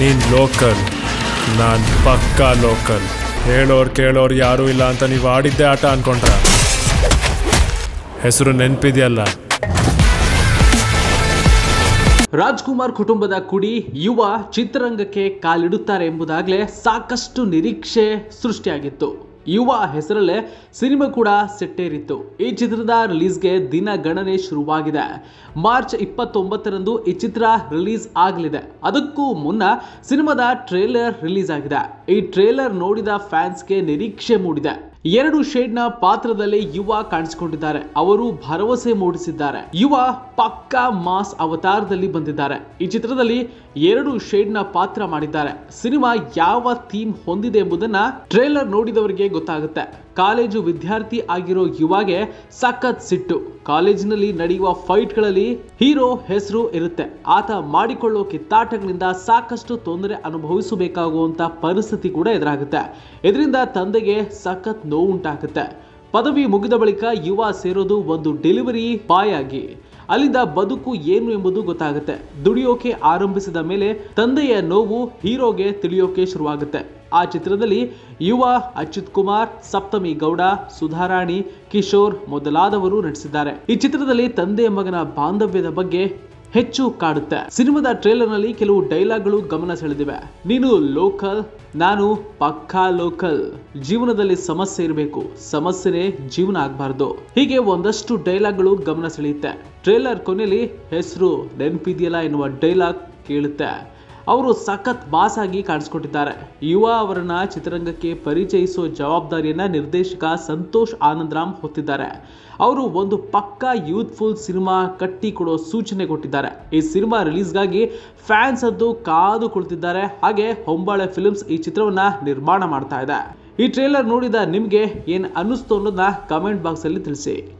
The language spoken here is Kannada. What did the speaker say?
ನೀನ್ ಲೋಕಲ್, ನಾನ್ ಪಕ್ಕಾ ಲೋಕಲ್. ಹೇಳೋರು ಕೇಳೋರ್ ಯಾರೂ ಇಲ್ಲ ಅಂತ ನೀವು ಆಡಿದ್ದೆ ಆಟ ಅನ್ಕೊಂಡ್ರ? ಹೆಸರು ನೆನಪಿದೆಯಲ್ಲ? ರಾಜ್ಕುಮಾರ್ ಕುಟುಂಬದ ಕುಡಿ ಯುವ ಚಿತ್ರರಂಗಕ್ಕೆ ಕಾಲಿಡುತ್ತಾರೆ ಎಂಬುದಾಗಲೇ ಸಾಕಷ್ಟು ನಿರೀಕ್ಷೆ ಸೃಷ್ಟಿಯಾಗಿತ್ತು. ಯುವ ಹೆಸರಲ್ಲೇ ಸಿನಿಮಾ ಕೂಡ ಸೆಟ್ಟೇರಿತ್ತು. ಈ ಚಿತ್ರದ ರಿಲೀಸ್ಗೆ ದಿನ ಗಣನೆ ಶುರುವಾಗಿದೆ. ಮಾರ್ಚ್ ಇಪ್ಪತ್ತೊಂಬತ್ತರಂದು ಈ ಚಿತ್ರ ರಿಲೀಸ್ ಆಗಲಿದೆ. ಅದಕ್ಕೂ ಮುನ್ನ ಸಿನಿಮಾದ ಟ್ರೇಲರ್ ರಿಲೀಸ್ ಆಗಿದೆ. ಈ ಟ್ರೇಲರ್ ನೋಡಿದ ಫ್ಯಾನ್ಸ್ಗೆ ನಿರೀಕ್ಷೆ ಮೂಡಿದೆ. ಎರಡು ಶೇಡ್ನ ಪಾತ್ರದಲ್ಲಿ ಯುವ ಕಾಣಿಸಿಕೊಂಡಿದ್ದಾರೆ. ಅವರು ಭರವಸೆ ಮೂಡಿಸಿದ್ದಾರೆ. ಯುವ ಪಕ್ಕಾ ಮಾಸ್ ಅವತಾರದಲ್ಲಿ ಬಂದಿದ್ದಾರೆ. ಈ ಚಿತ್ರದಲ್ಲಿ ಎರಡು ಶೇಡ್ನ ಪಾತ್ರ ಮಾಡಿದ್ದಾರೆ. ಸಿನಿಮಾ ಯಾವ ಥೀಮ್ ಹೊಂದಿದೆ ಎಂಬುದನ್ನ ಟ್ರೇಲರ್ ನೋಡಿದವರಿಗೆ ಗೊತ್ತಾಗುತ್ತೆ. ಕಾಲೇಜು ವಿದ್ಯಾರ್ಥಿ ಆಗಿರೋ ಯುವಾಗೆ ಸಖತ್ ಸಿಟ್ಟು. ಕಾಲೇಜಿನಲ್ಲಿ ನಡೆಯುವ ಫೈಟ್ಗಳಲ್ಲಿ ಹೀರೋ ಹೆಸರು ಇರುತ್ತೆ. ಆತ ಮಾಡಿಕೊಳ್ಳೋ ಕಿತ್ತಾಟಗಳಿಂದ ಸಾಕಷ್ಟು ತೊಂದರೆ ಅನುಭವಿಸಬೇಕಾಗುವಂತ ಪರಿಸ್ಥಿತಿ ಕೂಡ ಎದುರಾಗುತ್ತೆ. ಇದರಿಂದ ತಂದೆಗೆ ಸಖತ್ ನೋವುಂಟಾಗುತ್ತೆ. ಪದವಿ ಮುಗಿದ ಬಳಿಕ ಯುವ ಸೇರೋದು ಒಂದು ಡೆಲಿವರಿ ಬಾಯ್ ಆಗಿ ಅಲ್ಲಿಂದ ಬದುಕು ಏನು ಎಂಬುದು ಗೊತ್ತಾಗುತ್ತೆ. ದುಡಿಯೋಕೆ ಆರಂಭಿಸಿದ ಮೇಲೆ ತಂದೆಯ ನೋವು ಹೀರೋಗೆ ತಿಳಿಯೋಕೆ ಶುರುವಾಗುತ್ತೆ. ಆ ಚಿತ್ರದಲ್ಲಿ ಯುವ ಅಚ್ಯುತ್ ಕುಮಾರ್ ಸಪ್ತಮಿ ಗೌಡ, ಸುಧಾರಾಣಿ, ಕಿಶೋರ್ ಮೊದಲಾದವರು ನಟಿಸಿದ್ದಾರೆ. ಈ ಚಿತ್ರದಲ್ಲಿ ತಂದೆಯ ಮಗನ ಬಾಂಧವ್ಯದ ಬಗ್ಗೆ ಹೆಚ್ಚು ಕಾಡುತ್ತೆ. ಸಿನಿಮಾದ ಟ್ರೇಲರ್ನಲ್ಲಿ ಕೆಲವು ಡೈಲಾಗ್ಗಳು ಗಮನ ಸೆಳೆದಿವೆ. ನೀನು ಲೋಕಲ್, ನಾನು ಪಕ್ಕಾ ಲೋಕಲ್. ಜೀವನದಲ್ಲಿ ಸಮಸ್ಯೆ ಇರಬೇಕು. ಸಮಸ್ಯೆನೇ ಜೀವನ ಆಗಬಾರ್ದು. ಹೀಗೆ ಒಂದಷ್ಟು ಡೈಲಾಗ್ಗಳು ಗಮನ ಸೆಳೆಯುತ್ತೆ. ಟ್ರೇಲರ್ ಕೊನೆಯಲ್ಲಿ, ಹೆಸರು ನೆನಪಿದೆಯಲ್ಲ ಎನ್ನುವ ಡೈಲಾಗ್ ಕೇಳುತ್ತೆ. ಅವರು ಸಖತ್ ಬಾಸ್ ಆಗಿ ಕಾಣಿಸ್ಕೊಟ್ಟಿದ್ದಾರೆ. ಯುವ ಅವರನ್ನ ಚಿತ್ರರಂಗಕ್ಕೆ ಪರಿಚಯಿಸುವ ಜವಾಬ್ದಾರಿಯನ್ನ ನಿರ್ದೇಶಕ ಸಂತೋಷ್ ಆನಂದರಾಮ್ ಹೊತ್ತಿದ್ದಾರೆ. ಅವರು ಒಂದು ಪಕ್ಕಾ ಯೂತ್ಫುಲ್ ಸಿನಿಮಾ ಕಟ್ಟಿ ಕೊಡೋ ಸೂಚನೆ ಕೊಟ್ಟಿದ್ದಾರೆ. ಈ ಸಿನಿಮಾ ರಿಲೀಸ್ಗಾಗಿ ಫ್ಯಾನ್ಸ್ ಅಂತೂ ಕಾದು ಕುಳಿತಿದ್ದಾರೆ. ಹಾಗೆ ಹೊಂಬಾಳೆ ಫಿಲ್ಮ್ಸ್ ಈ ಚಿತ್ರವನ್ನ ನಿರ್ಮಾಣ ಮಾಡ್ತಾ ಇದೆ. ಈ ಟ್ರೇಲರ್ ನೋಡಿದ ನಿಮಗೆ ಏನು ಅನ್ನಿಸ್ತು ಅನ್ನೋದನ್ನ ಕಮೆಂಟ್ ಬಾಕ್ಸಲ್ಲಿ ತಿಳಿಸಿ.